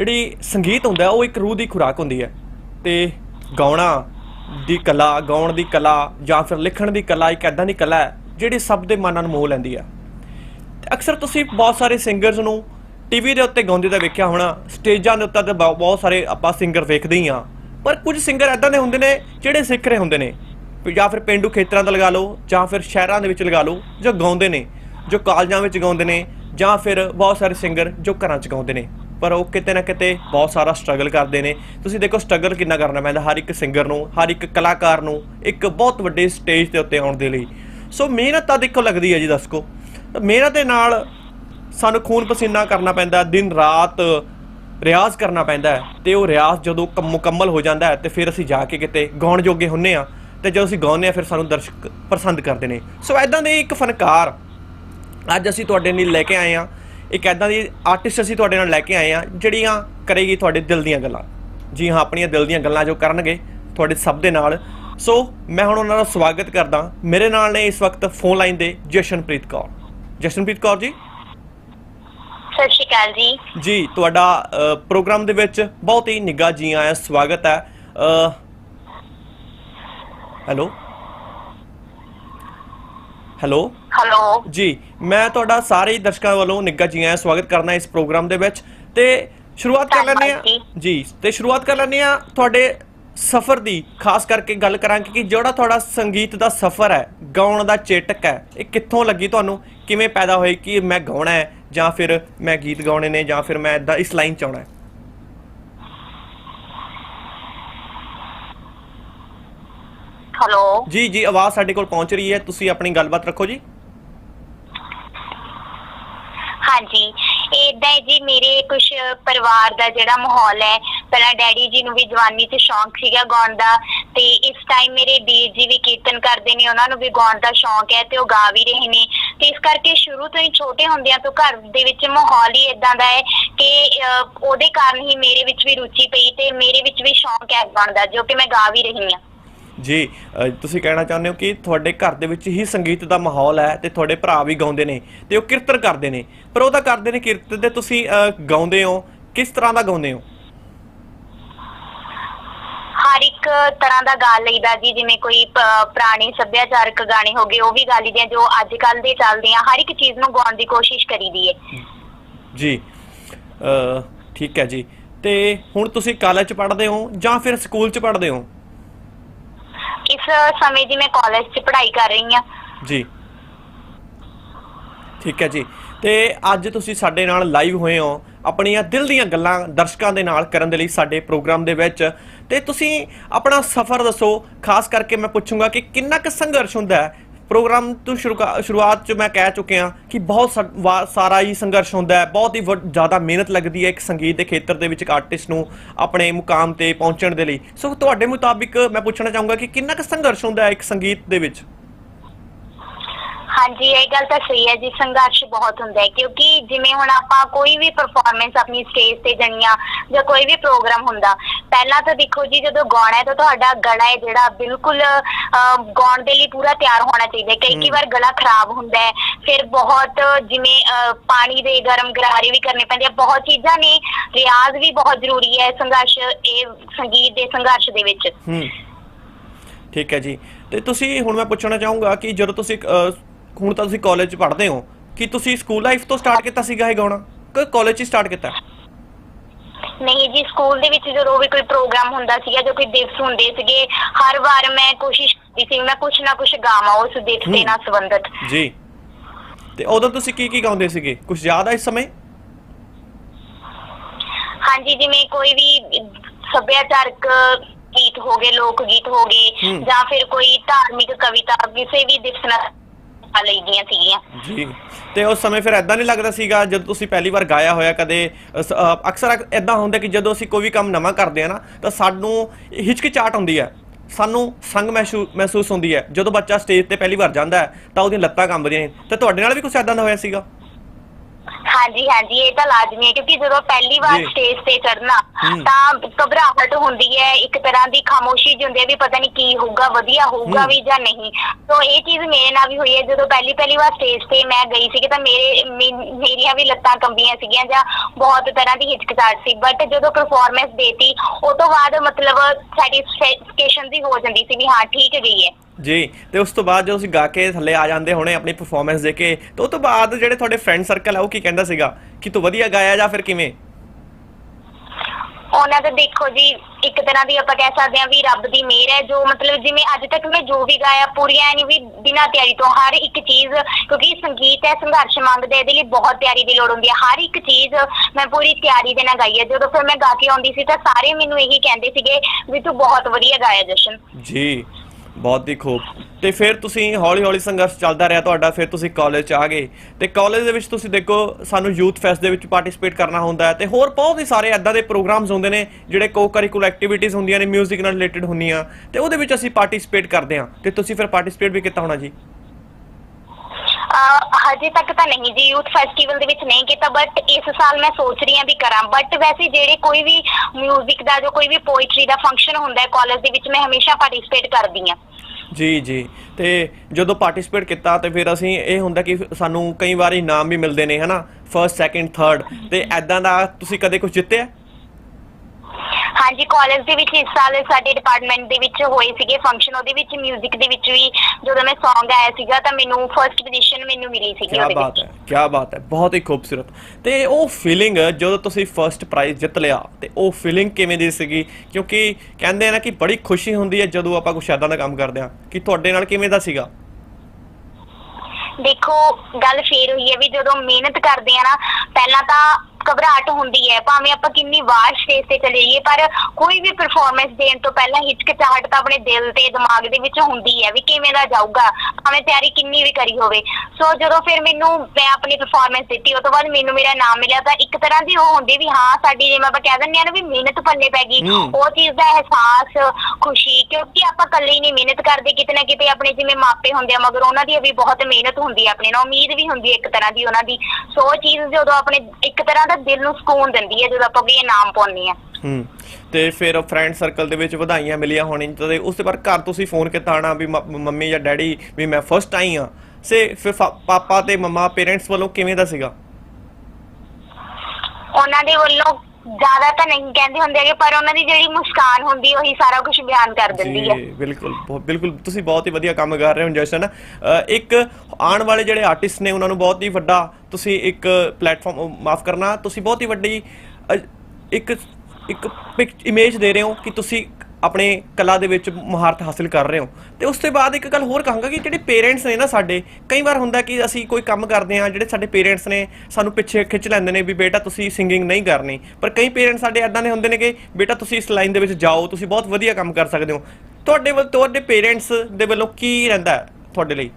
ਜਿਹੜੀ ਸੰਗੀਤ ਹੁੰਦਾ ਉਹ ਇੱਕ ਰੂਹ ਦੀ ਖੁਰਾਕ ਹੁੰਦੀ ਹੈ। ਤੇ ਗਾਉਣਾ ਦੀ ਕਲਾ, ਗਾਉਣ ਦੀ ਕਲਾ ਜਾਂ ਫਿਰ ਲਿਖਣ ਦੀ ਕਲਾ, ਇੱਕ ਐਦਾਂ ਦੀ ਕਲਾ ਹੈ, ਜਿਹੜੀ ਸਭ ਦੇ ਮਨਾਂ ਨੂੰ ਮੋਹ ਲੈਂਦੀ ਹੈ। ਤੇ ਅਕਸਰ ਤੁਸੀਂ ਬਹੁਤ ਸਾਰੇ ਸਿੰਗਰਸ ਨੂੰ ਟੀਵੀ ਦੇ ਉੱਤੇ ਗਾਉਂਦੇ ਤਾਂ ਵੇਖਿਆ ਹੋਣਾ, ਸਟੇਜਾਂ ਦੇ ਉੱਤੇ ਤਾਂ ਬਹੁ- ਬਹੁਤ ਸਾਰੇ ਆਪਾਂ ਸਿੰਗਰ ਵੇਖਦੇ ਹੀ ਆ ਪਰ ਕੁਝ ਸਿੰਗਰ ਐਦਾਂ ਦੇ ਹੁੰਦੇ ਨੇ, ਜਿਹੜੇ ਸਿੱਖ ਰਹੇ ਹੁੰਦੇ ਨੇ। ਜਾਂ ਫਿਰ ਪਿੰਡੂ ਖੇਤਰਾਂ ਦਾ ਲਗਾ ਲਓ, ਜਾਂ ਫਿਰ ਸ਼ਹਿਰਾਂ ਦੇ ਵਿੱਚ ਲਗਾ ਲਓ, ਜੋ ਗਾਉਂਦੇ ਨੇ, ਜੋ ਕਾਲਜਾਂ ਵਿੱਚ ਗਾਉਂਦੇ ਨੇ, ਜਾਂ ਫਿਰ ਬਹੁਤ ਸਾਰੇ ਸਿੰਗਰ ਜੋ ਘਰਾਂ 'ਚ ਗਾਉਂਦੇ ਨੇ। ਪਰ ਉਹ ਕਿਤੇ ਨਾ ਕਿਤੇ ਬਹੁਤ ਸਾਰਾ ਸਟਰਗਲ ਕਰਦੇ ਨੇ। ਤੁਸੀਂ ਦੇਖੋ ਸਟਰਗਲ ਕਿੰਨਾ ਕਰਨਾ ਪੈਂਦਾ, ਹਰ ਇੱਕ ਸਿੰਗਰ ਨੂੰ, ਹਰ ਇੱਕ ਕਲਾਕਾਰ ਨੂੰ, ਇੱਕ ਬਹੁਤ ਵੱਡੇ ਸਟੇਜ ਦੇ ਉੱਤੇ ਆਉਣ ਦੇ ਲਈ। ਸੋ ਮਿਹਨਤ ਤਾਂ ਦੇਖੋ ਲੱਗਦੀ ਹੈ ਜੀ, ਦੱਸੋ। ਮਿਹਨਤ ਦੇ ਨਾਲ ਸਾਨੂੰ ਖੂਨ ਪਸੀਨਾ ਕਰਨਾ ਪੈਂਦਾ, ਦਿਨ ਰਾਤ ਰਿਆਜ਼ ਕਰਨਾ ਪੈਂਦਾ ਹੈ ਤੇ ਉਹ ਰਿਆਜ਼ ਜਦੋਂ ਮੁਕੰਮਲ ਹੋ ਜਾਂਦਾ ਹੈ ਤੇ ਫਿਰ ਅਸੀਂ ਜਾ ਕੇ ਕਿਤੇ ਗਾਉਣ ਜੋਗੇ ਹੁੰਨੇ ਆ ਤੇ ਜਦੋਂ ਅਸੀਂ ਗਾਉਂਦੇ ਆ ਫਿਰ ਸਾਨੂੰ ਦਰਸ਼ਕ ਪਸੰਦ ਕਰਦੇ ਨੇ। ਸੋ ਐਦਾਂ ਦੇ ਇੱਕ ਫਨਕਾਰ ਅੱਜ ਅਸੀਂ ਤੁਹਾਡੇ ਲਈ ਲੈ ਕੇ ਆਏ ਆ ਇੱਕ ਐਦਾਂ ਦੀ ਆਰਟਿਸਟ ਅਸੀਂ ਤੁਹਾਡੇ ਨਾਲ ਲੈ ਕੇ ਆਏ ਆ ਜਿਹੜੀਆਂ ਕਰੇਗੀ ਤੁਹਾਡੇ ਦਿਲ ਦੀਆਂ ਗੱਲਾਂ। ਜੀ ਹਾਂ ਆਪਣੀਆਂ ਦਿਲ ਦੀਆਂ ਗੱਲਾਂ ਜੋ ਕਰਨਗੇ ਤੁਹਾਡੇ ਸਭ ਦੇ ਨਾਲ। ਸੋ ਮੈਂ ਹੁਣ ਉਹਨਾਂ ਦਾ ਸਵਾਗਤ ਕਰਦਾ ਮੇਰੇ ਨਾਲ ਨੇ ਇਸ ਵਕਤ ਫੋਨ ਲਾਈਨ ਦੇ ਜਸ਼ਨਪ੍ਰੀਤ ਕੌਰ। ਜਸ਼ਨਪ੍ਰੀਤ ਕੌਰ ਜੀ? ਸਤਿ ਸ਼੍ਰੀ ਅਕਾਲ ਜੀ। ਜੀ ਤੁਹਾਡਾ ਪ੍ਰੋਗਰਾਮ ਦੇ ਵਿੱਚ ਬਹੁਤ ਹੀ ਨਿੱਘਾ ਜੀ ਆਇਆਂ ਸਵਾਗਤ ਹੈ। ਹੈਲੋ? ਹੈਲੋ? ਹੈਲੋ। ਜੀ ਮੈਂ ਤੁਹਾਡਾ ਸਾਰੇ ਦਰਸ਼ਕਾਂ ਵੱਲੋਂ ਨਿੱਘਾ ਜੀ ਆਇਆਂ ਸਵਾਗਤ ਕਰਨਾ ਇਸ ਪ੍ਰੋਗਰਾਮ ਦੇ ਵਿੱਚ। ਤੇ ਸ਼ੁਰੂਆਤ ਕਰ ਲੈਂਦੇ ਆ ਜੀ। ਤੇ ਸ਼ੁਰੂਆਤ ਕਰ ਲੈਂਦੇ ਆ ਤੁਹਾਡੇ ਸਫ਼ਰ ਦੀ ਖਾਸ ਕਰਕੇ ਗੱਲ ਕਰਾਂਗੇ ਕਿ ਜਿਹੜਾ ਤੁਹਾਡਾ ਸੰਗੀਤ ਦਾ ਸਫ਼ਰ ਹੈ ਗਾਉਣ ਦਾ ਚੇਟਕ ਹੈ ਇਹ ਕਿੱਥੋਂ ਲੱਗੀ ਤੁਹਾਨੂੰ? ਕਿਵੇਂ ਪੈਦਾ ਹੋਈ ਕਿ ਮੈਂ ਗਾਉਣਾ ਹੈ ਜਾਂ ਫਿਰ ਮੈਂ ਗੀਤ ਗਾਉਣੇ ਨੇ ਜਾਂ ਫਿਰ ਮੈਂ ਇਦਾਂ ਇਸ ਲਾਈਨ ਚ ਆਉਣਾ ਹੈ? ਹੈਲੋ। ਜੀ ਜੀ ਆਵਾਜ਼ ਸਾਡੇ ਕੋਲ ਪਹੁੰਚ ਰਹੀ ਹੈ। ਤੁਸੀਂ ਆਪਣੀ ਗੱਲਬਾਤ ਰੱਖੋ ਜੀ। ਹਾਂਜੀ। ਇਦਾਂ ਜੀ ਮੇਰੇ ਕੁਝ ਪਰਿਵਾਰ ਦਾ ਜਿਹੜਾ ਮਾਹੌਲ ਹੈ, ਪਹਿਲਾਂ ਡੈਡੀ ਜੀ ਨੂੰ ਵੀ ਜਵਾਨੀ 'ਚ ਸ਼ੌਂਕ ਸੀਗਾ ਗਾਉਣ ਦਾ ਤੇ ਇਸ ਟਾਈਮ ਮੇਰੇ ਵੀਰ ਜੀ ਵੀ ਕੀਰਤਨ ਕਰਦੇ ਨੇ, ਉਹਨਾਂ ਨੂੰ ਵੀ ਗਾਉਣ ਦਾ ਸ਼ੌਂਕ ਹੈ ਤੇ ਉਹ ਗਾ ਵੀ ਰਹੇ ਨੇ। ਤੇ ਇਸ ਕਰਕੇ ਸ਼ੁਰੂ ਤੋਂ ਹੀ ਛੋਟੇ ਹੁੰਦਿਆਂ ਤੋਂ ਘਰ ਦੇ ਵਿੱਚ ਮਾਹੌਲ ਹੀ ਇਦਾਂ ਦਾ ਹੈ ਕਿ ਉਹਦੇ ਕਾਰਨ ਹੀ ਮੇਰੇ ਵਿੱਚ ਵੀ ਰੁਚੀ ਪਈ ਤੇ ਮੇਰੇ ਵਿੱਚ ਵੀ ਸ਼ੌਂਕ ਹੈ ਗਾਉਣ ਦਾ, ਜੋ ਕਿ ਮੈਂ ਗਾ ਵੀ ਰਹੀ ਹਾਂ। ਜੀ ਤੁਸੀਂ ਕਹਿਣਾ ਚਾਹੁੰਦੇ ਹੋ ਕਿ ਤੁਹਾਡੇ ਘਰ ਦੇ ਵਿੱਚ ਹੀ ਸੰਗੀਤ ਦਾ ਮਾਹੌਲ ਹੈ ਤੇ ਤੁਹਾਡੇ ਭਰਾ ਵੀ ਗਾਉਂਦੇ ਨੇ ਤੇ ਉਹ ਕੀਰਤਨ ਕਰਦੇ ਨੇ ਪਰ ਉਹ ਤਾਂ ਕਰਦੇ ਨੇ ਕੀਰਤਨ ਤੇ ਤੁਸੀਂ ਗਾਉਂਦੇ ਹੋ ਕਿਸ ਤਰ੍ਹਾਂ ਦਾ ਗਾਉਂਦੇ ਹੋ? ਹਰ ਇੱਕ ਤਰ੍ਹਾਂ ਦਾ ਗਾ ਲਈਦਾ ਜੀ ਜਿਵੇਂ ਕੋਈ ਪੁਰਾਣੀ ਸੱਭਿਆਚਾਰਕ ਗਾਣੇ ਹੋ ਗਏ ਉਹ ਵੀ ਗਾ ਲਈਦੇ ਜੋ ਅੱਜ ਕੱਲ ਦੇ ਚੱਲਦੇ ਆ ਹਰ ਇੱਕ ਚੀਜ਼ ਨੂੰ ਗਾਉਣ ਦੀ ਕੋਸ਼ਿਸ਼ ਕਰੀਦੀ ਹੈ ਜੀ ਠੀਕ ਹੈ ਜੀ। ਤੇ ਹੁਣ ਤੁਸੀਂ ਕਾਲਜ ਚ ਪੜ੍ਹਦੇ ਹੋ ਜਾਂ ਫਿਰ ਸਕੂਲ ਚ ਪੜ੍ਹਦੇ ਹੋ? ਸਮੇਂ ਜੀ ਮੈਂ ਕਾਲਜ 'ਚ ਪੜ੍ਹਾਈ ਕਰ ਰਹੀ ਹਾਂ। ਜੀ। ਠੀਕ ਹੈ ਜੀ। ਤੇ ਅੱਜ ਤੁਸੀਂ ਸਾਡੇ ਨਾਲ ਲਾਈਵ ਹੋਏ ਹੋ। ਆਪਣੀਆਂ ਦਿਲ ਦੀਆਂ ਗੱਲਾਂ ਦਰਸ਼ਕਾਂ ਦੇ ਨਾਲ ਕਰਨ ਦੇ ਲਈ ਸਾਡੇ ਪ੍ਰੋਗਰਾਮ ਦੇ ਵਿੱਚ। ਤੇ ਤੁਸੀਂ ਆਪਣਾ ਸਫ਼ਰ ਦੱਸੋ। ਖਾਸ ਕਰਕੇ ਮੈਂ ਪੁੱਛੂੰਗਾ ਕਿ ਕਿੰਨਾ ਕੁ ਸੰਘਰਸ਼ ਹੁੰਦਾ ਹੈ? ਪ੍ਰੋਗਰਾਮ ਤੋਂ ਸ਼ੁਰੂਕਾ- ਸ਼ੁਰੂਆਤ ਚ ਮੈਂ ਕਹਿ ਚੁੱਕਿਆ ਕਿ ਬਹੁਤ ਸਾ- ਵਾ- ਸਾਰਾ ਹੀ ਸੰਘਰਸ਼ ਹੁੰਦਾ ਹੈ, ਬਹੁਤ ਹੀ ਵੱਡ- ਜ਼ਿਆਦਾ ਮਿਹਨਤ ਲੱਗਦੀ ਹੈ ਇੱਕ ਸੰਗੀਤ ਦੇ ਖੇਤਰ ਦੇ ਵਿੱਚ ਇੱਕ ਆਰਟਿਸਟ ਨੂੰ ਆਪਣੇ ਮੁਕਾਮ ਤੇ ਪਹੁੰਚਣ ਦੇ ਲਈ। ਸੋ ਤੁਹਾਡੇ ਮੁਤਾਬਿਕ ਮੈਂ ਪੁੱਛਣਾ ਚਾਹੂੰਗਾ ਕਿ ਕਿੰਨਾ ਕੁ ਸੰਘਰਸ਼ ਹੁੰਦਾ ਹੈ ਇੱਕ ਸੰਗੀਤ ਦੇ ਵਿੱਚ? ਹਾਂਜੀ ਇਹ ਗੱਲ ਤਾਂ ਸਹੀ ਹੈ ਜੀ। ਸੰਘਰਸ਼ ਬਹੁਤ ਹੁੰਦਾ ਹੈ ਕਿਉਂਕਿ ਜਿਵੇਂ ਹੁਣ ਆਪਾਂ ਕੋਈ ਵੀ ਪਰਫਾਰਮੈਂਸ ਆਪਣੀ ਸਟੇਜ ਤੇ ਜਣੀਆਂ ਜਾਂ ਕੋਈ ਵੀ ਪ੍ਰੋਗਰਾਮ ਹੁੰਦਾ ਪਹਿਲਾਂ ਤਾਂ ਦੇਖੋ ਜੀ ਜਦੋਂ ਗਾਉਣਾ ਹੈ ਤਾਂ ਤੁਹਾਡਾ ਗਲਾ ਹੈ ਜਿਹੜਾ ਬਿਲਕੁਲ ਅਹ, ਗਾਉਣ ਦੇ ਲਈ ਪੂਰਾ ਤਿਆਰ ਹੋਣਾ ਚਾਹੀਦਾ ਹੈ। ਕਈ ਕਈ ਵਾਰ ਗਲਾ ਖਰਾਬ ਹੁੰਦਾ ਹੈ ਫਿਰ ਬਹੁਤ ਜਿਵੇਂ ਅਹ, ਪਾਣੀ ਦੇ ਗਰਮ ਗਰਾਰੇ ਵੀ ਕਰਨੇ ਪੈਂਦੇ ਆ। ਬਹੁਤ ਚੀਜ਼ਾਂ ਨੇ ਰਿਆਜ਼ ਵੀ ਬਹੁਤ ਜ਼ਰੂਰੀ ਹੈ ਸੰਘਰਸ਼ ਇਹ ਸੰਗੀਤ ਦੇ ਸੰਘਰਸ਼ ਦੇ ਵਿੱਚ। ਹੂੰ। ਠੀਕ ਹੈ ਜੀ। ਤੇ ਤੁਸੀਂ ਹੁਣ ਮੈਂ ਪੁੱਛਣਾ ਚਾਹੂੰਗਾ ਕਿ ਜਦੋਂ ਤੁਸੀਂ ਅਹ, ਹੁਣ ਤਾਂ ਤੁਸੀਂ ਕਾਲਜ 'ਚ ਪੜ੍ਹਦੇ ਹੋ ਕਿ ਤੁਸੀਂ ਸਕੂਲ ਲਾਈਫ ਤੋਂ ਸਟਾਰਟ ਕੀਤਾ ਸੀਗਾ ਇਹ ਗਾਉਣਾ? ਕਿ ਕਾਲਜ 'ਚ ਸਟਾਰਟ ਕੀਤਾ? ਨਹੀਂ ਜੀ ਸਕੂਲ ਦੇ ਵਿੱਚ ਜਦੋਂ ਵੀ ਕੋਈ ਪ੍ਰੋਗਰਾਮ ਹੁੰਦਾ ਸੀਗਾ ਜੋ ਕੋਈ ਦਿਵਸ ਹੁੰਦੇ ਸੀਗੇ ਹਰ ਵਾਰ ਮੈਂ ਕੋਸ਼ਿਸ਼ ਕਰਦੀ ਸੀ ਮੈਂ ਕੁਛ ਨਾ ਕੁਛ ਗਾਵਾਂ ਉਸ ਦਿਵਸ ਦੇ ਹੂੰ। ਨਾਲ ਸੰਬੰਧਿਤ। ਜੀ। ਤੇ ਉਦੋਂ ਤੁਸੀਂ ਕੀ ਕੀ ਗਾਉਂਦੇ ਸੀਗੇ? ਕੁਝ ਯਾਦ ਆ ਇਸ ਸਮੇਂ? ਹਾਂਜੀ ਜਿਵੇਂ ਕੋਈ ਵੀ ਸੱਭਿਆਚਾਰਕ ਗੀਤ ਹੋ ਗਏ ਲੋਕ ਗੀਤ ਹੋ ਗਏ ਹੂੰ। ਜਾਂ ਫਿਰ ਕੋਈ ਧਾਰਮਿਕ ਕਵਿਤਾ ਕਿਸੇ ਵੀ ਦਿਵਸ ਨਾਲ ਗਾ ਲਈਦੀਆਂ ਸੀਗੀਆਂ। ਜੀ। ਤੇ ਉਸ ਸਮੇਂ ਫਿਰ ਐਦਾਂ ਨਹੀਂ ਲੱਗਦਾ ਸੀਗਾ ਜਦੋਂ ਤੁਸੀਂ ਪਹਿਲੀ ਵਾਰ ਗਾਇਆ ਹੋਇਆ ਕਦੇ ਅ, ਅਕਸਰ ਐਦਾਂ ਹੁੰਦਾ ਕਿ ਜਦੋਂ ਅਸੀਂ ਕੋਈ ਵੀ ਕੰਮ ਨਵਾਂ ਕਰਦੇ ਆ ਨਾ ਤਾਂ ਸਾਨੂੰ ਹਿਚਕਿਚਾਹਟ ਹੁੰਦੀ ਹੈ। ਸਾਨੂੰ ਸੰਗ ਮਹਿਸੂਸ ਮਹਿਸੂਸ ਹੁੰਦੀ ਹੈ। ਜਦੋਂ ਬੱਚਾ ਸਟੇਜ ਤੇ ਪਹਿਲੀ ਵਾਰ ਜਾਂਦਾ ਹੈ ਤਾਂ ਉਹਦੀਆਂ ਲੱਤਾਂ ਕੰਬਦੀਆਂ ਨੇ। ਤੇ ਤੁਹਾਡੇ ਨਾਲ ਵੀ ਕੁਝ ਐਦਾਂ ਦਾ ਹੋਇਆ ਸੀਗਾ? ਹਾਂਜੀ ਹਾਂਜੀ। ਇਹ ਤਾਂ ਲਾਜ਼ਮੀ ਹੈ ਕਿਉਂਕਿ ਜਦੋਂ ਪਹਿਲੀ ਵਾਰ ਜੀ। ਸਟੇਜ ਤੇ ਚੜਨਾ। ਤਾਂ ਘਬਰਾਹਟ ਹੁੰਦੀ ਹੈ ਇੱਕ ਤਰ੍ਹਾਂ ਦੀ ਖਾਮੋਸ਼ੀ ਹੁੰਦੀ ਹੈ ਵੀ ਪਤਾ ਨਹੀਂ ਕੀ ਹੋਊਗਾ ਵਧੀਆ ਹੋਊਗਾ। ਵੀ ਜਾਂ ਨਹੀਂ। ਸੋ ਇਹ ਚੀਜ਼ ਮੇਰੇ ਨਾਲ ਵੀ ਹੋਈ ਹੈ ਜਦੋਂ ਪਹਿਲੀ ਪਹਿਲੀ ਵਾਰ ਸਟੇਜ ਤੇ ਮੈਂ ਗਈ ਸੀ ਤਾਂ ਮੇਰੇ ਮੇ- ਮੇਰੀਆਂ ਵੀ ਲੱਤਾਂ ਕੰਬੀਆਂ ਸੀਗੀਆਂ ਜਾਂ ਬਹੁਤ ਤਰ੍ਹਾਂ ਦੀ ਹਿਚਕਚਾਹਟ ਸੀ। ਬਟ ਜਦੋਂ ਪਰਫਾਰਮੈਂਸ ਦੇਤੀ ਉਹ ਤੋਂ ਬਾਅਦ ਮਤਲਬ ਸੈਟੀਸਫੈਕਸ਼ਨ ਦੀ ਹੋ ਜਾਂਦੀ ਸੀ ਵੀ ਹਾਂ ਠੀਕ ਗਈ ਹੈ। ਜੀ ਤੇ ਉਸ ਤੋਂ ਬਾਅਦ ਜਦੋਂ ਤੁਸੀਂ ਗਾ ਕੇ ਥੱਲੇ ਆ ਜਾਂਦੇ ਹੋਣੇ ਆਪਣੀ ਪਰਫਾਰਮੈਂਸ ਦੇ ਕੇ ਤੇ ਉਹ ਤੋਂ ਬਾਅਦ ਜਿਹੜੇ ਤੁਹਾਡੇ ਫਰੈਂਡ ਸਰਕਲ ਆ ਉਹ ਕੀ ਕਹਿੰਦਾ ਸੀਗਾ? ਕਿ ਤੂੰ ਵਧੀਆ ਗਾਇਆ ਜਾਂ ਫਿਰ ਕਿਵੇਂ? ਉਹਨਾਂ ਦਾ ਦੇਖੋ ਜੀ, ਇੱਕ ਤਰ੍ਹਾਂ ਦੀ ਆਪਾਂ ਕਹਿ ਸਕਦੇ ਹਾਂ ਵੀ ਰੱਬ ਦੀ ਮਿਹਰ ਹੈ, ਜੋ ਮਤਲਬ ਜਿਵੇਂ ਅੱਜ ਤੱਕ ਮੈਂ ਜੋ ਵੀ ਗਾਇਆ, ਪੂਰੀਆਂ ਨਹੀਂ ਵੀ ਬਿਨਾਂ ਤਿਆਰੀ ਤੋਂ ਹਰ ਇੱਕ ਚੀਜ਼, ਕਿਉਂਕਿ ਸੰਗੀਤ ਹੈ, ਸੰਘਰਸ਼ ਮੰਗਦਾ ਇਹਦੇ ਲਈ ਬਹੁਤ ਤਿਆਰੀ ਦੀ ਲੋੜ ਹੁੰਦੀ ਹੈ। ਹਰ ਇੱਕ ਚੀਜ਼ ਮੈਂ ਪੂਰੀ ਤਿਆਰੀ ਦੇ ਨਾਲ ਗਾਈ ਹੈ। ਜਦੋਂ ਫਿਰ ਮੈਂ ਗਾ ਕੇ ਆਉਂਦੀ ਸੀ ਤਾਂ ਸਾਰੇ ਮੈਨੂੰ ਇਹੀ ਕਹਿੰਦੇ ਸੀਗੇ ਵੀ ਤੂੰ ਬਹੁਤ ਵਧੀਆ ਗਾਇਆ ਜਸ਼ਨ। ਜੀ। ਬਹੁਤ ਹੀ ਖੂਬ। ਤੇ ਫਿਰ ਤੁਸੀਂ ਹੌਲੀ ਹੌਲੀ ਸੰਘਰਸ਼ ਚੱਲਦਾ ਰਿਹਾ ਤੁਹਾਡਾ, ਫਿਰ ਤੁਸੀਂ ਕਾਲਜ ਚ ਆ ਗਏ। ਤੇ ਕਾਲਜ ਦੇ ਵਿੱਚ ਤੁਸੀਂ ਦੇਖੋ, ਸਾਨੂੰ ਯੂਥ ਫੈਸਟ ਦੇ ਵਿੱਚ ਪਾਰਟਿਸਿਪੇਟ ਕਰਨਾ ਹੁੰਦਾ ਹੈ ਤੇ ਹੋਰ ਬਹੁਤ ਹੀ ਸਾਰੇ ਐਦਾਂ ਦੇ ਪ੍ਰੋਗਰਾਮਸ ਹੁੰਦੇ ਨੇ, ਜਿਹੜੇ ਕੋ ਕਰਿਕੂਲਰ ਐਕਟੀਵਿਟੀਜ਼ ਹੁੰਦੀਆਂ ਨੇ 뮤직 ਨਾਲ ਰਿਲੇਟਡ ਹੁੰਦੀਆਂ। ਤੇ ਉਹਦੇ ਵਿੱਚ ਅਸੀਂ ਪਾਰਟਿਸਿਪੇਟ ਕਰਦੇ ਹਾਂ। ਤੇ ਤੁਸੀਂ ਫਿਰ ਪਾਰਟਿਸਿਪੇਟ ਵੀ ਕੀਤਾ ਹੋਣਾ ਜੀ। ਹਜੇ ਤੱਕ ਤਾਂ ਨਹੀਂ ਜੀ ਯੂਥ ਫੈਸਟੀਵਲ ਦੇ ਵਿੱਚ ਨਹੀਂ ਕੀਤਾ ਬਟ ਇਸ ਸਾਲ ਮੈਂ ਸੋਚ ਰਹੀ ਹਾਂ ਵੀ ਕਰਾਂ। ਬਟ ਵੈਸੇ ਜਿਹੜੇ ਕੋਈ ਵੀ 뮤직 ਦਾ ਜੋ ਕੋਈ ਵੀ ਪੋਇਟਰੀ ਦਾ ਫੰਕਸ਼ਨ ਹੁੰਦਾ ਹੈ ਕਾਲਜ ਦੇ ਵਿੱਚ ਮੈਂ ਹਮੇਸ਼ਾ ਪਾਰਟਿਸਿਪੇਟ ਕਰਦੀ ਹਾਂ। ਜੀ ਜੀ। ਤੇ ਜਦੋਂ ਪਾਰਟਿਸਿਪੇਟ ਕੀਤਾ ਤੇ ਫਿਰ ਅਸੀਂ ਇਹ ਹੁੰਦਾ ਕਿ ਸਾਨੂੰ ਕਈ ਵਾਰ ਇਨਾਮ ਵੀ ਮਿਲਦੇ ਨੇ ਹਨਾ? ਫਰਸਟ ਸੈਕਿੰਡ ਥਰਡ ਤੇ ਐਦਾਂ ਦਾ ਤੁਸੀਂ ਕਦੇ ਕੁਝ ਜਿੱਤਿਆ? ਹਾਂਜੀ ਕਾਲਜ ਦੇ ਵਿੱਚ ਇਸ ਸਾਲ ਸਾਡੇ ਡਿਪਾਰਟਮੈਂਟ ਦੇ ਵਿੱਚ ਹੋਏ ਸੀਗੇ ਫੰਕਸ਼ਨ ਉਹਦੇ ਵਿੱਚ 뮤직 ਦੇ ਵਿੱਚ ਵੀ ਜਦੋਂ ਮੈਂ Song ਆਇਆ ਸੀਗਾ ਤਾਂ ਮੈਨੂੰ ਫਰਸਟ ਪੋਜੀਸ਼ਨ ਮੈਨੂੰ ਮਿਲੀ ਸੀਗੀ ਕੀ ਉਹਦੇ ਬਾਤ ਵਿੱਚ। ਹੈ ਕੀ ਬਾਤ ਹੈ ਬਹੁਤ ਹੀ ਖੂਬਸੂਰਤ। ਤੇ ਉਹ ਫੀਲਿੰਗ ਜਦੋਂ ਤੁਸੀਂ ਫਰਸਟ ਪ੍ਰਾਈਜ਼ ਜਿੱਤ ਲਿਆ ਤੇ ਉਹ ਫੀਲਿੰਗ ਕਿਵੇਂ ਦੀ ਸੀਗੀ? ਕਿਉਂਕਿ ਕਹਿੰਦੇ ਆ ਨਾ ਕਿ ਬੜੀ ਖੁਸ਼ੀ ਹੁੰਦੀ ਹੈ ਜਦੋਂ ਆਪਾਂ ਕੁਛ ਏਦਾਂ ਦਾ ਕੰਮ ਕਰਦੇ ਆ ਕਿ ਤੁਹਾਡੇ ਨਾਲ ਕਿਵੇਂ ਦਾ ਸੀਗਾ? ਦੇਖੋ ਗੱਲ ਫੇਰ ਹੋਈ ਹੈ ਵੀ ਜਦੋਂ ਮਿਹਨਤ ਕਰਦੇ ਆ ਨਾ ਪਹਿਲਾਂ ਤਾਂ ਘਬਰਾਹਟ ਹੁੰਦੀ ਹੈ ਭਾਵੇਂ ਆਪਾਂ ਕਿੰਨੀ ਵਾਰ ਸਟੇਜ ਤੇ ਚਲੇ ਜਾਈਏ ਪਰ ਕੋਈ ਵੀ ਪਰਫਾਰਮੈਂਸ ਦੇਣ ਤੋਂ ਪਹਿਲਾਂ ਹਿਚਕਿਚਾਹਟ ਤਾਂ ਆਪਣੇ ਦਿਲ ਤੇ ਦਿਮਾਗ ਦੇ ਵਿੱਚ ਹੁੰਦੀ ਹੈ ਵੀ ਕਿਵੇਂ ਦਾ ਜਾਊਗਾ ਭਾਵੇਂ ਤਿਆਰੀ ਕਿੰਨੀ ਵੀ ਕਰੀ ਹੋਵੇ ਸੋ ਜਦੋਂ ਫਿਰ ਮੈਨੂੰ ਮੈਂ ਆਪਣੀ ਪਰਫਾਰਮੈਂਸ ਦਿੱਤੀ ਉਸ ਤੋਂ ਬਾਅਦ ਮੈਨੂੰ ਮੇਰਾ ਨਾਮ ਮਿਲਿਆ ਤਾਂ ਇੱਕ ਤਰ੍ਹਾਂ ਦੀ ਉਹ ਹੁੰਦੀ ਵੀ ਹਾਂ ਸਾਡੀ ਜਿਵੇਂ ਆਪਾਂ ਕਹਿ ਦਿੰਦੇ ਆ ਨਾ ਵੀ ਮਿਹਨਤ ਪੱਲੇ ਪੈ ਗਈ। ਉਹ ਚੀਜ਼ ਦਾ ਅਹਿਸਾਸ ਖੁਸ਼ੀ ਕਿਉਂਕਿ ਆਪਾਂ ਇਕੱਲੇ ਹੀ ਨਹੀਂ ਮਿਹਨਤ ਕਰਦੇ ਕਿਤੇ ਨਾ ਕਿਤੇ ਆਪਣੇ ਜਿਵੇਂ ਮਾਪੇ ਹੁੰਦੇ ਆ ਮਗਰ ਉਹਨਾਂ ਦੀ ਵੀ ਬਹੁਤ ਮਿਹਨਤ ਹੁੰਦੀ ਹੈ ਆਪਣੇ ਨਾਲ ਉਮੀਦ ਵੀ ਹੁੰਦੀ ਹੈ ਇੱਕ ਤਰ੍ਹਾਂ ਦੀ ਉਹਨਾਂ ਦੀ ਸੋ ਚੀਜ਼ ਜਦੋਂ ਆਪਣੇ ਇੱਕ ਤਰ੍ਹਾਂ ਦਾ ਦਿਲ ਨੂੰ ਸਕੂਨ ਦਿੰਦੀ ਹੈ ਜਦੋਂ ਆਪਾਂ ਵੀ ਇਨਾਮ ਪਾਉਂਦੇ ਆ ਹੂੰ ਤੇ ਫਿਰ ਫਰੈਂਡ ਸਰਕਲ ਦੇ ਵਿੱਚ ਵਧਾਈਆਂ ਮਿਲੀਆਂ ਹੋਣੀਆਂ ਤੇ ਉਸ ਤੋਂ ਬਾਅਦ ਘਰ ਤੁਸੀਂ ਫੋਨ ਕੀਤਾ ਆਣਾ ਵੀ ਮ- ਮੰਮੀ ਜਾਂ ਡੈਡੀ ਵੀ ਮੈਂ ਫਸਟ ਆਈ ਆ ਸੇ ਫਿਰ ਫਾ- ਪਾਪਾ ਤੇ ਮਮਾ ਪੇਰੈਂਟਸ ਵੱਲੋਂ ਕਿਵੇਂ ਦਾ ਸੀਗਾ? ਉਹਨਾਂ ਦੇ ਵੱਲੋਂ ਜ਼ਿਆਦਾ ਤਾਂ ਨਹੀਂ ਕਹਿੰਦੇ ਹੁੰਦੇ ਹੈਗੇ ਪਰ ਉਹਨਾਂ ਦੀ ਜਿਹੜੀ ਮੁਸਕਾਨ ਹੁੰਦੀ ਉਹੀ ਸਾਰਾ ਕੁਝ ਬਿਆਨ ਕਰ ਦਿੰਦੀ ਹੈ। ਜੀ ਬਿਲਕੁਲ ਬਹੁਤ- ਬਿਲਕੁਲ ਤੁਸੀਂ ਬਹੁਤ ਹੀ ਵਧੀਆ ਕੰਮ ਕਰ ਰਹੇ ਹੋ ਜਸ਼ਨ। ਅ, ਇੱਕ ਆਉਣ ਵਾਲੇ ਜਿਹੜੇ ਆਰਟਿਸਟ ਨੇ ਉਹਨਾਂ ਨੂੰ ਬਹੁਤ ਹੀ ਵੱਡਾ ਤੁਸੀਂ ਇੱਕ ਪਲੇਟਫਾਰਮ ਮਾਫ ਕਰਨਾ, ਤੁਸੀਂ ਬਹੁਤ ਹੀ ਵੱਡੀ ਇੱਕ ਇੱਕ ਇਮੇਜ ਦੇ ਰਹੇ ਹੋ ਕਿ ਤੁਸੀਂ ਆਪਣੇ ਕਲਾ ਦੇ ਵਿੱਚ ਮਹਾਰਤ ਹਾਸਲ ਕਰ ਰਹੇ ਹੋ। ਤੇ ਉਸ ਤੋਂ ਬਾਅਦ ਇੱਕ ਗੱਲ ਹੋਰ ਕਹਾਂਗਾ ਕਿ ਜਿਹੜੇ ਪੇਰੈਂਟਸ ਨੇ ਨਾ ਸਾਡੇ, ਕਈ ਵਾਰ ਹੁੰਦਾ ਕਿ ਅਸੀਂ ਕੋਈ ਕੰਮ ਕਰਦੇ ਹਾਂ, ਜਿਹੜੇ ਸਾਡੇ ਪੇਰੈਂਟਸ ਨੇ ਸਾਨੂੰ ਪਿੱਛੇ ਖਿੱਚ ਲੈਂਦੇ ਨੇ ਵੀ ਬੇਟਾ ਤੁਸੀਂ ਸਿੰਗਿੰਗ ਨਹੀਂ ਕਰਨੀ। ਪਰ ਕਈ ਪੇਰੈਂਟਸ ਸਾਡੇ ਐਦਾਂ ਦੇ ਹੁੰਦੇ ਨੇ ਕਿ ਬੇਟਾ ਤੁਸੀਂ ਇਸ ਲਾਈਨ ਦੇ ਵਿੱਚ ਜਾਓ, ਤੁਸੀਂ ਬਹੁਤ ਵਧੀਆ ਕੰਮ ਕਰ ਸਕਦੇ ਹੋ। ਤੁਹਾਡੇ ਵੱਲ, ਤੁਹਾਡੇ ਪੇਰੈਂਟਸ ਦੇ ਵੱਲੋਂ ਕੀ ਰਹਿੰਦਾ ਤੁਹਾਡੇ ਲਈ?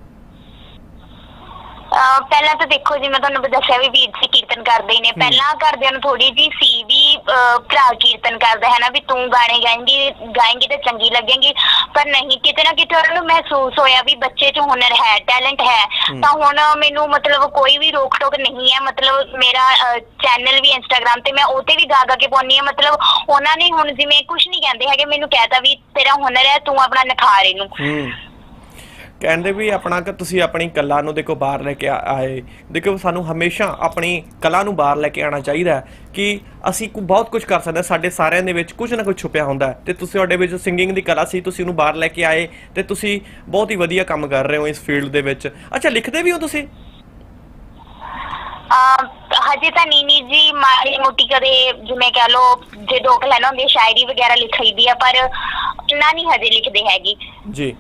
ਅਹ ਪਹਿਲਾਂ ਤਾਂ ਦੇਖੋ ਜੀ ਮੈਂ ਤੁਹਾਨੂੰ ਦੱਸਿਆ ਵੀ ਵੀਰ ਜੀ ਕੀਰਤਨ ਕਰਦੇ ਹੀ ਨੇ। ਪਹਿਲਾਂ ਘਰਦਿਆਂ ਨੂੰ ਥੋੜੀ ਜੀ ਸੀ ਵੀ ਅਹ ਭਰਾ ਕੀਰਤਨ ਕਰਦਾ ਹੈ ਨਾ ਵੀ ਤੂੰ ਗਾਣੇ ਗਾਏਂਗੀ ਗਾਏਂਗੀ ਤੇ ਚੰਗੀ ਲੱਗੇਗੀ ਪਰ ਨਹੀਂ ਕਿਤੇ ਨਾ ਕਿਤੇ ਉਹਨਾਂ ਨੂੰ ਮਹਿਸੂਸ ਹੋਇਆ ਵੀ ਬੱਚੇ 'ਚ ਹੁਨਰ ਹੈ ਟੈਲੈਂਟ ਹੈ। ਤਾਂ ਹੁਣ ਮੈਨੂੰ ਮਤਲਬ ਕੋਈ ਵੀ ਰੋਕ ਟੋਕ ਨਹੀਂ ਹੈ। ਮਤਲਬ ਮੇਰਾ ਚੈਨਲ ਵੀ ਇੰਸਟਾਗ੍ਰam ਤੇ ਮੈਂ ਉਹ ਤੇ ਵੀ ਗਾ ਗਾ ਕੇ ਪਾਉਣੀ ਆ ਮਤਲਬ ਉਹਨਾਂ ਨੇ ਹੁਣ ਜਿਵੇਂ ਕੁਝ ਨਹੀਂ ਕਹਿੰਦੇ ਹੈਗੇ ਮੈਨੂੰ ਕਹਿਤਾ ਵੀ ਤੇਰਾ ਹੁਨਰ ਹੈ ਤੂੰ ਆਪਣਾ ਨਿਖਾਰ ਇਹਨੂੰ। ਹੂੰ। ਕਹਿੰਦੇ ਵੀ ਆਪਣਾ ਕਿ ਤੁਸੀਂ ਆਪਣੀ ਕਲਾ ਨੂੰ ਦੇਖੋ ਬਾਹਰ ਲੈ ਕੇ ਆਏ। ਦੇਖੋ ਸਾਨੂੰ ਹਮੇਸ਼ਾ ਆਪਣੀ ਕਲਾ ਨੂੰ ਬਾਹਰ ਲੈ ਕੇ ਆਉਣਾ ਚਾਹੀਦਾ ਕਿ ਅਸੀਂ ਕੋ ਬਹੁਤ ਕੁਝ ਕਰ ਸਕਦੇ ਸਾਡੇ ਸਾਰਿਆਂ ਦੇ ਵਿੱਚ ਕੁਝ ਨਾ ਕੁਝ ਛੁਪਿਆ ਹੁੰਦਾ ਤੇ ਤੁਸੀਂ ਤੁਹਾਡੇ ਵਿੱਚ ਸਿੰਗਿੰਗ ਦੀ ਕਲਾ ਸੀ ਤੁਸੀਂ ਉਹਨੂੰ ਬਾਹਰ ਲੈ ਕੇ ਆਏ ਤੇ ਤੁਸੀਂ ਬਹੁਤ ਹੀ ਵਧੀਆ ਕੰਮ ਕਰ ਰਹੇ ਹੋ ਇਸ ਫੀਲਡ ਦੇ ਵਿੱਚ। ਅੱਛਾ ਲਿਖਦੇ ਵੀ ਹੋ ਤੁਸੀਂ? ਹਜੇ ਤਾਂ ਨੀਨੀ ਜੀ ਮਾੜੀ ਮੋਟੀ ਕਦੇ ਜਿਵੇਂ ਕਹਿ ਲੋ ਜੇ ਦੋ ਕੁ ਲੈਣਾ ਹੁੰਦੀ ਸ਼ਾਇਰੀ ਵਗੈਰਾ ਲਿਖਈਦੀ ਆ ਪਰ ਇੰਨਾ ਨਹੀਂ ਹਜੇ ਲਿਖਦੇ ਹੈਗੇ। ਜੀ।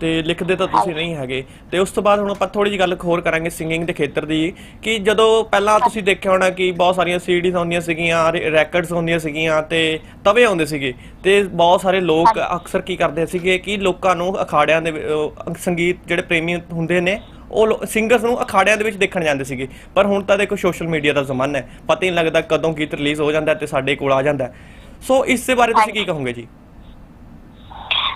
ਤੇ ਲਿਖਦੇ ਤਾਂ ਤੁਸੀਂ ਨਹੀਂ ਹੈਗੇ। ਤੇ ਉਸ ਤੋਂ ਬਾਅਦ ਹੁਣ ਆਪਾਂ ਥੋੜੀ ਜਿਹੀ ਗੱਲ ਹੋਰ ਕਰਾਂਗੇ ਸਿੰਗਿੰਗ ਦੇ ਖੇਤਰ ਦੀ ਕਿ ਜਦੋਂ ਪਹਿਲਾਂ ਤੁਸੀਂ ਦੇਖਿਆ ਹੋਣਾ ਕਿ ਬਹੁਤ ਸਾਰੀਆਂ ਸੀਡੀਜ਼ ਆਉਂਦੀਆਂ ਸੀਗੀਆਂ ਰੈਕਰਡਸ ਹੁੰਦੀਆਂ ਸੀਗੀਆਂ ਤੇ ਤਵੇ ਆਉਂਦੇ ਸੀਗੇ। ਤੇ ਬਹੁਤ ਸਾਰੇ ਲੋਕ ਅਕਸਰ ਕੀ ਕਰਦੇ ਸੀਗੇ ਕਿ ਲੋਕਾਂ ਨੂੰ ਅਖਾੜਿਆਂ ਦੇ ਸੰਗੀਤ ਜਿਹੜੇ ਪ੍ਰੇਮੀ ਹੁੰਦੇ ਨੇ ਉਹ ਸਿੰਗਰਸ ਨੂੰ ਅਖਾੜਿਆਂ ਦੇ ਵਿੱਚ ਦੇਖਣ ਜਾਂਦੇ ਸੀਗੇ। ਪਰ ਹੁਣ ਤਾਂ ਦੇਖੋ ਸੋਸ਼ਲ ਮੀਡੀਆ ਦਾ ਜ਼ਮਾਨਾ ਹੈ। ਪਤਾ ਹੀ ਨਹੀਂ ਲੱਗਦਾ ਕਦੋਂ ਗੀਤ ਰਿਲੀਜ਼ ਹੋ ਜਾਂਦਾ ਤੇ ਸਾਡੇ ਕੋਲ ਆ ਜਾਂਦਾ। ਸੋ ਇਸ ਦੇ ਬਾਰੇ ਤੁਸੀਂ ਕੀ ਕਹੋਗੇ ਜੀ?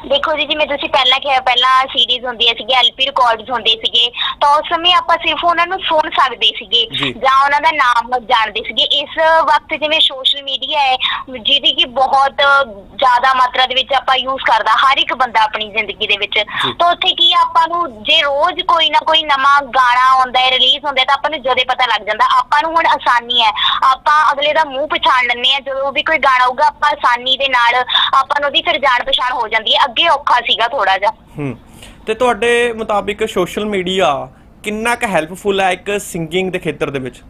ਦੇਖੋ ਜੀ ਜਿਵੇਂ ਤੁਸੀਂ ਪਹਿਲਾਂ ਕਿਹਾ ਪਹਿਲਾਂ ਸੀਰੀਜ਼ ਹੁੰਦੀਆਂ ਸੀਗੀਆਂ ਐਲਪੀ ਰਿਕਾਰਡਸ ਹੁੰਦੇ ਸੀਗੇ ਤਾਂ ਉਸ ਸਮੇਂ ਆਪਾਂ ਸਿਰਫ ਉਹਨਾਂ ਨੂੰ ਸੁਣ ਸਕਦੇ ਸੀਗੇ ਜੀ। ਜਾਂ ਉਹਨਾਂ ਦਾ ਨਾਮ ਜਾਣਦੇ ਸੀਗੇ। ਇਸ ਵਕਤ ਜਿਵੇਂ ਸੋਸ਼ਲ ਮੀਡੀਆ ਹੈ ਜਿਹਦੀ ਕਿ ਬਹੁਤ ਜ਼ਿਆਦਾ ਮਾਤਰਾ ਦੇ ਵਿੱਚ ਆਪਾਂ ਯੂਜ਼ ਕਰਦਾ ਹਰ ਇੱਕ ਬੰਦਾ ਆਪਣੀ ਜ਼ਿੰਦਗੀ ਦੇ ਵਿੱਚ। ਤਾਂ ਉੱਥੇ ਕੀ ਆ, ਆਪਾਂ ਨੂੰ ਜੇ ਰੋਜ਼ ਕੋਈ ਨਾ ਕੋਈ ਨਵਾਂ ਗਾਣਾ ਆਉਂਦਾ ਹੈ ਰਿਲੀਜ਼ ਹੁੰਦਾ ਹੈ ਤਾਂ ਆਪਾਂ ਨੂੰ ਜਦੇ ਪਤਾ ਲੱਗ ਜਾਂਦਾ। ਆਪਾਂ ਨੂੰ ਹੁਣ ਆਸਾਨੀ ਹੈ। ਆਪਾਂ ਅਗਲੇ ਦਾ ਮੂੰਹ ਪਛਾਣ ਲੈਂਦੇ ਆ ਜਦੋਂ ਵੀ ਕੋਈ ਗਾਣਾ ਆਊਗਾ ਆਪਾਂ ਆਸਾਨੀ ਦੇ ਨਾਲ ਆਪਾਂ ਨੂੰ ਉਹਦੀ ਫਿਰ ਜਾਣ ਪਛਾਣ ਹੋ ਜਾਂਦੀ ਹੈ। ਅੱਗੇ ਔਖਾ ਸੀਗਾ ਥੋੜਾ ਜਿਹਾ। ਹੂੰ। ਤੇ ਤੁਹਾਡੇ ਮੁਤਾਬਿਕ ਸੋਸ਼ਲ ਮੀਡੀਆ ਕਿੰਨਾ ਕੁ ਹੈਲਪਫੁਲ ਹੈ ਇੱਕ ਸਿੰਗਿੰਗ ਦੇ ਖੇਤਰ ਦੇ ਵਿੱਚ?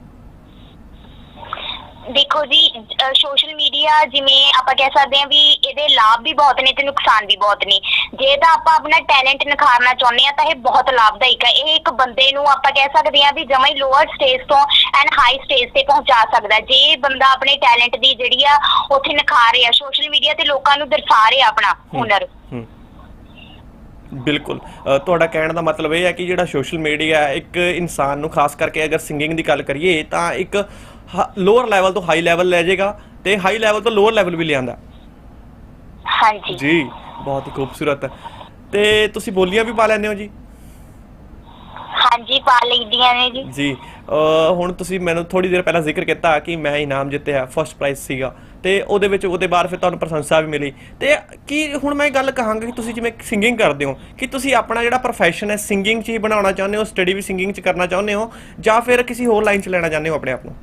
ਦੇਖੋ ਜੀ ਸੋਸ਼ਲ ਮੀਡੀਆ ਜਿਵੇਂ ਆਪਾਂ ਕਹਿ ਸਕਦੇ ਹਾਂ ਵੀ ਇਹਦੇ ਲਾਭ ਵੀ ਬਹੁਤ ਨੇ ਤੇ ਨੁਕਸਾਨ ਵੀ ਬਹੁਤ ਨੇ। ਜੇ ਤਾਂ ਆਪਾਂ ਆਪਣਾ ਟੈਲੈਂਟ ਨਿਖਾਰਨਾ ਚਾਹੁੰਦੇ ਆ ਤਾਂ ਇਹ ਬਹੁਤ ਲਾਭਦਾਇਕ ਹੈ। ਇਹ ਇੱਕ ਬੰਦੇ ਨੂੰ ਆਪਾਂ ਕਹਿ ਸਕਦੇ ਹਾਂ ਵੀ ਜਮਾਂ ਹੀ ਲੋਅਰ ਸਟੇਜ ਤੋਂ ਐਂਡ ਹਾਈ ਸਟੇਜ ਤੇ ਪਹੁੰਚਾ ਸਕਦਾ। ਜੇ ਬੰਦਾ ਆਪਣੇ ਟੈਲੈਂਟ ਦੀ ਜਿਹੜੀ ਆ ਉੱਥੇ ਨਿਖਾਰ ਰਿਹਾ ਸੋਸ਼ਲ ਮੀਡੀਆ ਤੇ ਲੋਕਾਂ ਨੂੰ ਦਰਸਾ ਰਿਹਾ ਆਪਣਾ ਹੁਨਰ। ਬਿਲਕੁਲ। ਤੁਹਾਡਾ ਕਹਿਣ ਦਾ ਮਤਲਬ ਇਹ ਹੈ ਕਿ ਜਿਹੜਾ ਸੋਸ਼ਲ ਮੀਡੀਆ ਇੱਕ ਇਨਸਾਨ ਨੂੰ ਖਾਸ ਕਰਕੇ ਅਗਰ ਸਿੰਗਿੰਗ ਦੀ ਗੱਲ ਕਰੀਏ ਤਾਂ ਇੱਕ ਲੋਅਰ ਲੈਵਲ ਤੋਂ ਹਾਈ ਲੈਵਲ ਲੈ ਜਾਏਗਾ ਤੇ ਹਾਈ ਲੈਵਲ ਤੋਂ ਲੋਅਰ ਲੈਵਲ ਵੀ ਲਿਆਂਦਾ ਹਾਂਜੀ। ਜੀ ਬਹੁਤ ਹੀ ਖੂਬਸੂਰਤ। ਤੇ ਤੁਸੀਂ ਬੋਲੀਆਂ ਵੀ ਪਾ ਲੈਂਦੇ ਹੋ ਜੀ? ਹਾਂਜੀ ਪਾ ਲਈਦੀਆਂ ਨੇ ਜੀ। ਜੀ ਹੁਣ ਤੁਸੀਂ ਮੈਨੂੰ ਥੋੜੀ ਦੇਰ ਪਹਿਲਾਂ ਜ਼ਿਕਰ ਕੀਤਾ ਕਿ ਮੈਂ ਇਨਾਮ ਜਿੱਤਿਆ ਫਸਟ ਪ੍ਰਾਈਜ਼ ਸੀਗਾ। ਤੇ ਉਹਦੇ ਵਿੱਚ ਉਹਦੇ ਬਾਅਦ ਫਿਰ ਤੁਹਾਨੂੰ ਪ੍ਰਸ਼ੰਸਾ ਵੀ ਮਿਲੀ। ਤੇ ਕੀ ਹੁਣ ਮੈਂ ਗੱਲ ਕਹਾਂਗਾ ਕਿ ਤੁਸੀਂ ਜਿਵੇਂ ਸਿੰਗਿੰਗ ਕਰਦੇ ਹੋ ਕਿ ਤੁਸੀਂ ਆਪਣਾ ਜਿਹੜਾ ਪ੍ਰੋਫੈਸ਼ਨ ਹੈ ਸਿੰਗਿੰਗ 'ਚ ਹੀ ਬਣਾਉਣਾ ਚਾਹੁੰਦੇ ਹੋ ਸਟੱਡੀ ਵੀ ਸਿੰਗਿੰਗ 'ਚ ਕਰਨਾ ਚਾਹੁੰਦੇ ਹੋ ਜਾਂ ਫਿਰ ਕਿਸੇ ਹੋਰ ਲਾਈਨ 'ਚ ਲੈਣਾ ਚਾਹੁੰਦੇ ਹੋ ਆਪਣੇ ਆਪ ਨੂੰ?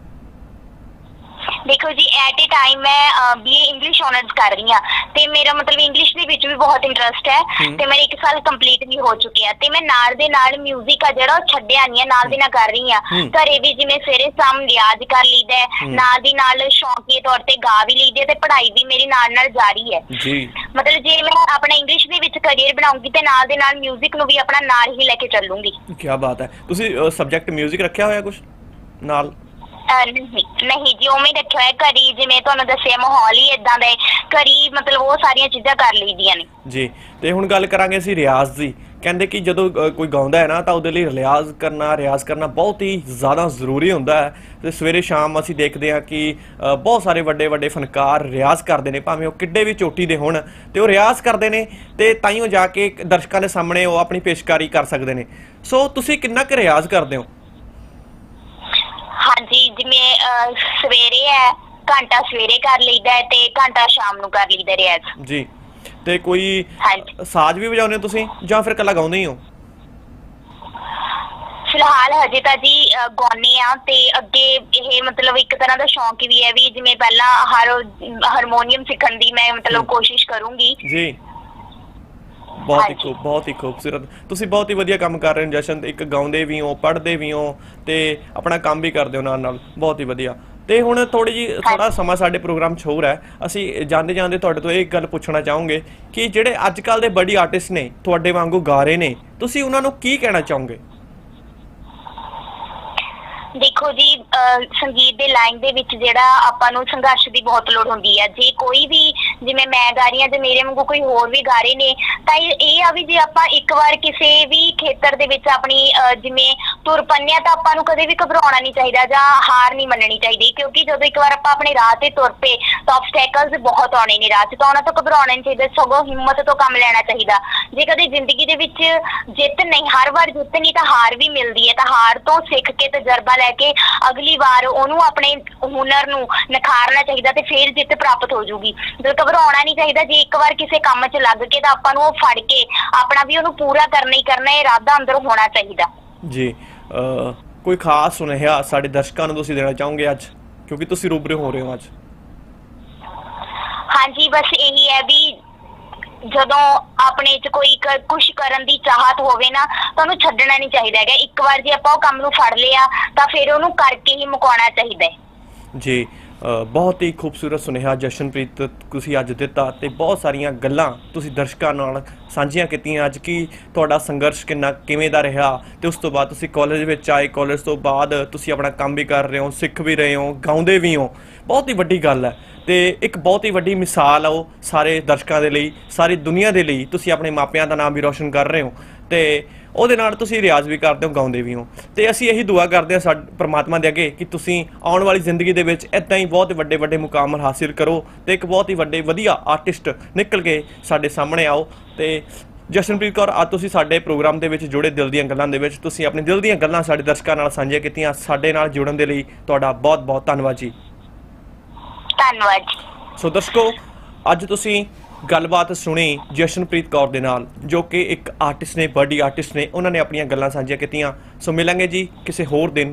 ਦੇਖੋ ਜੀ ਐਟ ਏ ਟਾਈਮ ਮੈਂ ਬੀਏ ਇੰਗਲਿਸ਼ ਆਨਰਸ ਕਰ ਰਹੀ ਹਾਂ ਤੇ ਮੇਰਾ ਮਤਲਬ ਇੰਗਲਿਸ਼ ਦੇ ਵਿੱਚ ਵੀ ਬਹੁਤ ਇੰਟਰਸਟ ਹੈ ਹਮ। ਤੇ ਮੇਰਾ ਇੱਕ ਸਾਲ ਕੰਪਲੀਟ ਵੀ ਹੋ ਚੁੱਕਿਆ ਤੇ ਮੈਂ ਨਾਲ ਦੇ ਨਾਲ 뮤직 ਆ ਜਿਹੜਾ ਉਹ ਛੱਡਿਆ ਨਹੀਂ ਹੈ ਨਾਲ ਦੀ ਨਾਲ ਕਰ ਰਹੀ ਹਾਂ ਹਮ। ਘਰੇ ਵੀ ਜਿਵੇਂ ਸਵੇਰੇ ਸ਼ਾਮ ਰਿਆਜ਼ ਕਰ ਲਈਦਾ ਹੈ, ਹਮ। ਨਾਲ ਦੀ ਨਾਲ ਸ਼ੌਂਕੀਏ ਤੌਰ ਤੇ ਗਾ ਵੀ ਲਈਦੀ ਹੈ ਤੇ ਪੜ੍ਹਾਈ ਵੀ ਮੇਰੀ ਨਾਲ ਨਾਲ ਜਾਰੀ ਹੈ ਜੀ ਮਤਲਬ ਜੇ ਮੈਂ ਆਪਣਾ ਇੰਗਲਿਸ਼ ਦੇ ਵਿੱਚ ਕਰੀਅਰ ਬਣਾਉਂਗੀ ਤੇ ਨਾਲ ਦੇ ਨਾਲ 뮤직 ਨੂੰ ਵੀ ਆਪਣਾ ਨਾਲ ਹੀ ਲੈ ਕੇ ਚੱਲੂੰਗੀ ਕੀ ਬਾਤ ਹੈ ਤੁਸੀਂ ਸਬਜੈਕਟ 뮤직 ਰੱਖਿਆ ਹੋਇਆ ਕੁਝ ਨਾਲ ਅਹ ਨਹੀਂ ਨਹੀਂ ਜੀ ਉਵੇਂ ਹੀ ਰੱਖਿਆ ਹੋਇਆ ਘਰੀ ਜਿਵੇਂ ਤੁਹਾਨੂੰ ਦੱਸਿਆ ਮਾਹੌਲ ਹੀ ਇਦਾਂ ਦਾ ਹੈ। ਘਰੀ ਮਤਲਬ ਉਹ ਸਾਰੀਆਂ ਚੀਜ਼ਾਂ ਕਰ ਲਈਦੀਆਂ ਨੇ। ਜੀ ਤੇ ਹੁਣ ਗੱਲ ਕਰਾਂਗੇ ਅਸੀਂ ਰਿਆਜ਼ ਦੀ। ਕਹਿੰਦੇ ਕਿ ਜਦੋਂ ਅ, ਕੋਈ ਗਾਉਂਦਾ ਹੈ ਨਾ ਤਾਂ ਉਹਦੇ ਲਈ ਰਿਆਜ਼ ਕਰਨਾ ਰਿਆਜ਼ ਕਰਨਾ ਬਹੁਤ ਹੀ ਜ਼ਿਆਦਾ ਜ਼ਰੂਰੀ ਹੁੰਦਾ ਹੈ। ਤੇ ਸਵੇਰੇ ਸ਼ਾਮ ਅਸੀਂ ਦੇਖਦੇ ਹਾਂ ਕਿ ਅ, ਬਹੁਤ ਸਾਰੇ ਵੱਡੇ ਵੱਡੇ ਫਨਕਾਰ ਰਿਆਜ਼ ਕਰਦੇ ਨੇ ਭਾਵੇਂ ਉਹ ਕਿੱਡੇ ਵੀ ਚੋਟੀ ਦੇ ਹੋਣ। ਤੇ ਉਹ ਰਿਆਜ਼ ਕਰਦੇ ਨੇ ਤੇ ਤਾਈਓ ਜਾ ਕੇ ਦਰਸ਼ਕਾਂ ਦੇ ਸਾਹਮਣੇ ਉਹ ਆਪਣੀ ਪੇਸ਼ਕਾਰੀ ਕਰ ਸਕਦੇ ਨੇ। ਸੋ ਤੁਸੀਂ ਕਿੰਨਾ ਕੁ ਰਿਆਜ਼ ਕਰਦੇ ਹੋ? ਹਾਂਜੀ ਜਿਵੇਂ ਅਹ, ਸਵੇਰੇ ਹੈ ਘੰਟਾ ਸਵੇਰੇ ਕਰ ਲਈਦਾ ਹੈ ਤੇ ਘੰਟਾ ਸ਼ਾਮ ਨੂੰ ਕਰ ਲਈਦਾ ਰਿਆਜ਼ ਜੀ ਤੇ ਕੋਈ ਹਾਂਜੀ। ਸਾਜ਼ ਵੀ ਵਜਾਉਂਦੇ ਹੋ ਤੁਸੀਂ ਜਾਂ ਫਿਰ ਇਕੱਲਾ ਗਾਉਂਦੇ ਹੀ ਹੋ? ਫਿਲਹਾਲ ਹਜੇ ਤਾਂ ਜੀ ਅਹ, ਗਾਉਂਦੇ ਆ ਤੇ ਅੱਗੇ ਇਹ ਮਤਲਬ ਇੱਕ ਤਰ੍ਹਾਂ ਦਾ ਸ਼ੌਂਕ ਵੀ ਹੈ ਵੀ ਜਿਵੇਂ ਪਹਿਲਾਂ ਹਰ ਹਾਰਮੋਨੀਅਮ ਸਿੱਖਣ ਦੀ ਮੈਂ ਮਤਲਬ। ਕੋਸ਼ਿਸ਼ ਕਰੂੰਗੀ। ਜੀ। ਬਹੁਤ ਹੀ। ਖੂਬ ਬਹੁਤ ਹੀ ਖੂਬਸੂਰਤ। ਤੁਸੀਂ ਬਹੁਤ ਹੀ ਵਧੀਆ ਕੰਮ ਕਰ ਰਹੇ ਹੋ ਜਸ਼ਨ। ਇੱਕ ਗਾਉਂਦੇ ਵੀ ਹੋ ਪੜ੍ਹਦੇ ਵੀ ਹੋ ਤੇ ਆਪਣਾ ਕੰਮ ਵੀ ਕਰਦੇ ਹੋ ਨਾਲ ਨਾਲ। ਬਹੁਤ ਹੀ ਵਧੀਆ। ਤੇ ਹੁਣ ਥੋੜੀ ਜੀ ਥੋੜਾ ਸਮਾਂ ਸਾਡੇ ਪ੍ਰੋਗਰਾਮ 'ਚ ਹੋਰ ਹੈ। ਅਸੀਂ ਜਾਂਦੇ ਜਾਂਦੇ ਤੁਹਾਡੇ ਤੋਂ ਇਹ ਗੱਲ ਪੁੱਛਣਾ ਚਾਹੋਗੇ ਕਿ ਜਿਹੜੇ ਅੱਜ ਕੱਲ ਦੇ ਬੜੀ ਆਰਟਿਸਟ ਨੇ ਤੁਹਾਡੇ ਵਾਂਗੂ ਗਾ ਰਹੇ ਨੇ ਤੁਸੀਂ ਉਹਨਾਂ ਨੂੰ ਕੀ ਕਹਿਣਾ ਚਾਹੋਗੇ? ਦੇਖੋ ਜੀ ਅਹ, ਸੰਗੀਤ ਦੇ ਲਾਈਨ ਦੇ ਵਿੱਚ ਜਿਹੜਾ ਆਪਾਂ ਨੂੰ ਸੰਘਰਸ਼ ਦੀ ਬਹੁਤ ਲੋੜ ਹੁੰਦੀ ਹੈ ਜੇ ਕੋਈ ਵੀ ਜਿਵੇਂ ਮੈਂ ਗਾ ਰਹੀ ਹਾਂ ਜੇ ਮੇਰੇ ਵਾਂਗੂ ਕੋਈ ਹੋਰ ਵੀ ਗਾ ਰਹੇ ਨੇ ਤਾਂ ਇਹ ਆ ਵੀ ਜੇ ਆਪਾਂ ਇੱਕ ਵਾਰ ਕਿਸੇ ਵੀ ਖੇਤਰ ਦੇ ਵਿੱਚ ਆਪਣੀ ਜਿਵੇਂ ਤੁਰ ਪੰਨੇ ਤਾਂ ਆਪਾਂ ਨੂੰ ਕਦੇ ਵੀ ਘਬਰਾਉਣਾ ਨਹੀਂ ਚਾਹੀਦਾ ਜਾਂ ਹਾਰ ਨਹੀਂ ਮੰਨਣੀ ਚਾਹੀਦੀ। ਕਿਉਂਕਿ ਜਦੋਂ ਇੱਕ ਵਾਰ ਆਪਾਂ ਆਪਣੇ ਰਾਹ ਤੇ ਤੁਰ ਪਏ ਤਾਂ ਆਬਸਟੈਕਲਸ ਬਹੁਤ ਆਉਣੇ ਨੇ ਰਾਹ 'ਚ ਤਾਂ ਉਹਨਾਂ ਤੋਂ ਘਬਰਾਉਣਾ ਨਹੀਂ ਚਾਹੀਦਾ ਸਗੋਂ ਹਿੰਮਤ ਤੋਂ ਕੰਮ ਲੈਣਾ ਚਾਹੀਦਾ। ਜੇ ਕਦੇ ਜ਼ਿੰਦਗੀ ਦੇ ਵਿੱਚ ਜਿੱਤ ਨਹੀਂ ਹਰ ਵਾਰ ਜਿੱਤ ਨਹੀਂ ਤਾਂ ਹਾਰ ਵੀ ਮਿਲਦੀ ਹੈ। ਤਾਂ ਹਾਰ ਤੋਂ ਸਿੱਖ ਕੇ ਤਜਰਬਾ ਲੈ ਕੇ ਅਗਲੀ ਵਾਰ ਉਹਨੂੰ ਆਪਣੇ ਹੁਨਰ ਨੂੰ ਨਿਖਾਰਨਾ ਚਾਹੀਦਾ ਤੇ ਫਿਰ ਜਿੱਤ ਪ੍ਰਾਪਤ ਹੋ ਜੂਗੀ। ਜਦੋਂ ਘਬਰਾਉਣਾ ਨਹੀਂ ਚਾਹੀਦਾ ਜੇ ਇੱਕ ਵਾਰ ਕਿਸੇ ਕੰਮ 'ਚ ਲੱਗ ਕੇ ਤਾਂ ਆਪਾਂ ਨੂੰ ਉਹ ਫੜ ਕੇ ਆਪਣਾ ਵੀ ਉਹਨੂੰ ਪੂਰਾ ਕਰਨਾ ਹੀ ਕਰਨਾ ਇਹ ਇਰਾਦਾ ਅੰਦਰ ਹੋਣਾ ਚਾਹੀਦਾ। ਜੀ ਕੋਈ ਖਾਸ ਸੁਨੇਹਾ ਸਾਡੇ ਦਰਸ਼ਕਾਂ ਨੂੰ ਤੁਸੀਂ ਦੇਣਾ ਚਾਹੋਗੇ ਅੱਜ? ਕਿਉਂਕਿ ਤੁਸੀਂ ਰੂਬਰੂ ਹੋ ਰਹੇ ਹੋ ਅੱਜ। ਹਾਂਜੀ ਬਸ ਇਹੀ ਹੈ ਵੀ ਜਦੋਂ ਆਪਣੇ 'ਚ ਕੋਈ ਕੁਝ ਕਰਨ ਦੀ ਚਾਹਤ ਹੋਵੇ ਨਾ, ਤਾਂ ਉਹਨੂੰ ਛੱਡਣਾ ਨਹੀਂ ਚਾਹੀਦਾ ਹੈਗਾ। ਇੱਕ ਵਾਰ ਜੇ ਆਪਾਂ ਉਹ ਕੰਮ ਨੂੰ ਫੜ ਲਿਆ, ਤਾਂ ਫਿਰ ਉਹਨੂੰ ਕਰਕੇ ਹੀ ਮੁਕਾਉਣਾ ਚਾਹੀਦਾ ਹੈ। ਜੀ। ਬਹੁਤ ਹੀ ਖੂਬਸੂਰਤ ਸੁਨੇਹਾ ਜਸ਼ਨਪ੍ਰੀਤ ਤੁਸੀਂ ਅੱਜ ਦਿੱਤਾ ਤੇ ਬਹੁਤ ਸਾਰੀਆਂ ਗੱਲਾਂ ਤੁਸੀਂ ਦਰਸ਼ਕਾਂ ਨਾਲ ਸਾਂਝੀਆਂ ਕੀਤੀਆਂ। ਅੱਜ ਕੀ ਤੁਹਾਡਾ ਸੰਘਰਸ਼ ਕਿੰਨਾ ਕਿਵੇਂ ਦਾ ਰਿਹਾ ਤੇ ਉਸ ਤੋਂ ਬਾਅਦ ਤੁਸੀਂ ਕਾਲਜ ਵਿੱਚ ਆਏ। ਕਾਲਜ ਤੋਂ ਬਾਅਦ ਤੁਸੀਂ ਆਪਣਾ ਕੰਮ ਵੀ ਕਰ ਰਹੇ ਹੋ, ਸਿੱਖ ਵੀ ਰਹੇ ਹੋ, ਗਾਉਂਦੇ ਵੀ ਹੋ। ਬਹੁਤ ਹੀ ਵੱਡੀ ਗੱਲ ਹੈ ਤੇ ਇੱਕ ਬਹੁਤ ਹੀ ਵੱਡੀ ਮਿਸਾਲ ਆ ਉਹ ਸਾਰੇ ਦਰਸ਼ਕਾਂ ਦੇ ਲਈ, ਸਾਰੀ ਦੁਨੀਆ ਦੇ ਲਈ। ਤੁਸੀਂ ਆਪਣੇ ਮਾਪਿਆਂ ਦਾ ਨਾਮ ਵੀ ਰੌਸ਼ਨ ਕਰ ਰਹੇ ਹੋ। ਤੇ ਉਹਦੇ ਨਾਲ ਤੁਸੀਂ ਰਿਆਜ਼ ਵੀ ਕਰਦੇ ਹੋ ਗਾਉਂਦੇ ਵੀ ਹੋ। ਤੇ ਅਸੀਂ ਇਹੀ ਦੁਆ ਕਰਦੇ ਹਾਂ ਸਾਡੇ ਪ੍ਰਮਾਤਮਾ ਦੇ ਅੱਗੇ ਕਿ ਤੁਸੀਂ ਆਉਣ ਵਾਲੀ ਜ਼ਿੰਦਗੀ ਦੇ ਵਿੱਚ ਇਦਾਂ ਹੀ ਬਹੁਤ ਵੱਡੇ ਵੱਡੇ ਮੁਕਾਮ ਹਾਸਿਲ ਕਰੋ ਤੇ ਇੱਕ ਬਹੁਤ ਹੀ ਵੱਡੇ ਵਧੀਆ ਆਰਟਿਸਟ ਨਿਕਲ ਕੇ ਸਾਡੇ ਸਾਹਮਣੇ ਆਓ। ਤੇ ਜਸ਼ਨਪ੍ਰੀਤ ਕੌਰ ਅੱਜ ਤੁਸੀਂ ਸਾਡੇ ਪ੍ਰੋਗਰਾਮ ਦੇ ਵਿੱਚ ਜੁੜੇ ਦਿਲ ਦੀਆਂ ਗੱਲਾਂ ਦੇ ਵਿੱਚ। ਤੁਸੀਂ ਆਪਣੇ ਦਿਲ ਦੀਆਂ ਗੱਲਾਂ ਸਾਡੇ ਦਰਸ਼ਕਾਂ ਨਾਲ ਸਾਂਝੀਆਂ ਕੀਤੀਆਂ। ਸਾਡੇ ਨਾਲ ਜੁੜਨ ਦੇ ਲਈ ਤੁਹਾਡਾ ਬਹੁਤ ਬਹੁਤ ਧੰਨਵਾਦ ਜੀ। ਧੰਨਵਾਦ ਸੋ ਦਰਸ਼ਕੋ ਅੱਜ ਤੁਸੀਂ ਗੱਲਬਾਤ ਸੁਣੀ ਜਸ਼ਨਪ੍ਰੀਤ ਕੌਰ ਦੇ ਨਾਲ, ਜੋ ਕਿ ਇੱਕ ਆਰਟਿਸਟ ਨੇ ਬਰਡੀ ਆਰਟਿਸਟ ਨੇ, ਉਹਨਾਂ ਨੇ ਆਪਣੀਆਂ ਗੱਲਾਂ ਸਾਂਝੀਆਂ ਕੀਤੀਆਂ। ਸੋ ਮਿਲਾਂਗੇ ਜੀ ਕਿਸੇ ਹੋਰ ਦਿਨ।